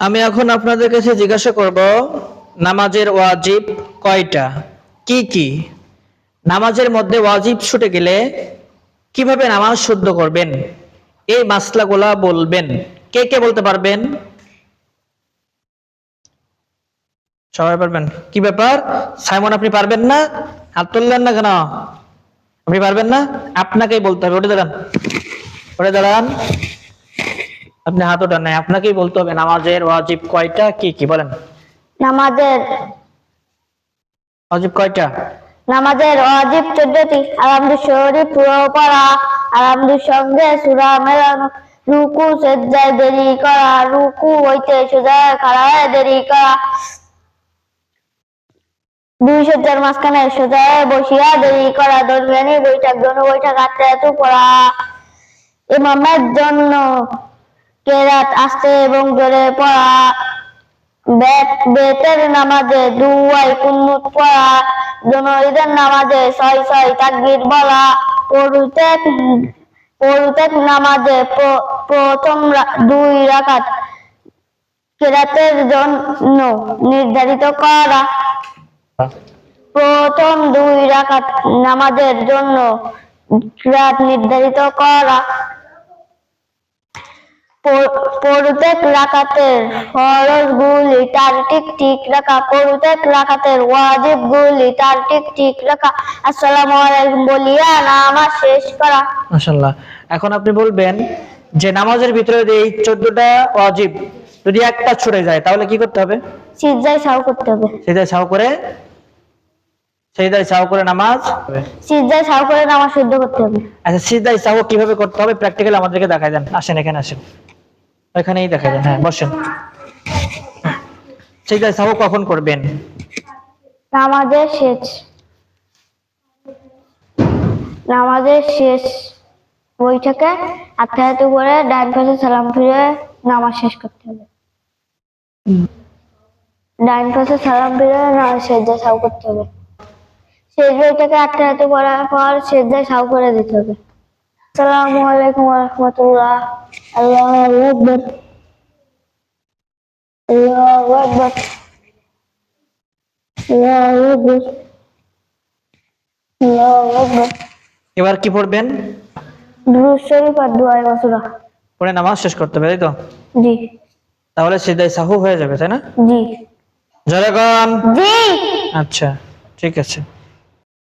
আমি এখন আপনাদের কাছে জিজ্ঞাসা করব, নামাজের ওয়াজিব কয়টা? কি কি? নামাজের মধ্যে ওয়াজিব ছুটে গেলে কীভাবে নামাজ শুদ্ধ করবেন? এই মাসলাগুলা বলবেন। কে কে বলতে পারবেন? সবাই পারবেন? কি ব্যাপার? সাইমন, আপনি পারবেন না? হাত তুললেন না কেন? আপনি পারবেন না? আপনাকেই বলতে হবে। ওটা দাঁড়ান। ওটা দাঁড়ান। আপনি হাত ওঠান নাই আপনাকেই বলতে হবে নামাজের ওয়াজিব কয়টা? কি কি বলেন? নামাজের ওয়াজিব কয়টা? নামাজের অজিব চোদ্দটি। আলহামদু শরীফ পুরো পড়া আলহামদুর সঙ্গে সুরা মেলানো রুকু সেজ্জায় দেরি করা রুকু হইতে সোজা খাড়ায় দেরি করা। দুই সজ্জার মাঝখানে সোজা বসিয়া দেরি করা দরমিয়ানি বৈঠক দনু বৈঠক আটটা এত পড়া। ইমামের জন্য কেরাত আস্তে এবং জোরে পড়া। বেতের নামাজে দুয়াই কুন্নুত পড়া। জনঈদের নামাজে ছয় ছয় তাকবীর বলা। পড়ুতেক নামাজে প্রথম দুই রাকাত কেরাতের জন্য নির্ধারিত করা। প্রথম দুই রাকাত নামাজের জন্য রাত নির্ধারিত করা। প্রত্যেক রাকাতের ফরজ গুলি তার ঠিক ঠিক রাখা। প্রত্যেক রাকাতের ওয়াজিব গুলি তার ঠিক ঠিক রাখা। আসসালামু আলাইকুম বলিয়া নামাজ শেষ করা। মাশাল্লাহ এখন আপনি বলবেন যে নামাজের ভিতরে যে এই চোদ্দটা ওয়াজিব যদি একটা ছুটে যায় তাহলে কি করতে হবে? সিজদায় সাউ করতে হবে। সেটাই ছাও করে সেটাই ছাও করে নামাজ সিজদায় সাউ করে নামাজ শুদ্ধ করতে হবে। আচ্ছা সিদ্ধাই চাও কীভাবে করতে হবে? প্র্যাকটিক্যাল আমাদেরকে দেখাই দেন। আসেন এখানে আসেন। এখানেই দেখাই দেন হ্যাঁ বসেন। সিদ্ধাই চাও কখন করবেন? নামাজের শেষ। নামাজের শেষ বৈঠকে আত্মাহাত করে ডান পাশে সালাম ফিরে নামাজ শেষ করতে হবে। ডান পাশে সালাম ফিরে নামাজ সেজদা সাউ করতে হবে। শেষ বইটাকে আত্মাহাত করার পর সেজদা সাউ করে দিতে হবে। আসসালামু আলাইকুম রহমতুল্লাহ। এবার কি পড়বেন? দুরূদ শরীফ আর মাসুরা পরে নামাজ শেষ করতে হবে তাই তো? জি। তাহলে সিদ্ধাই সাহু হয়ে যাবে তাই না? জি। জি। আচ্ছা ঠিক আছে।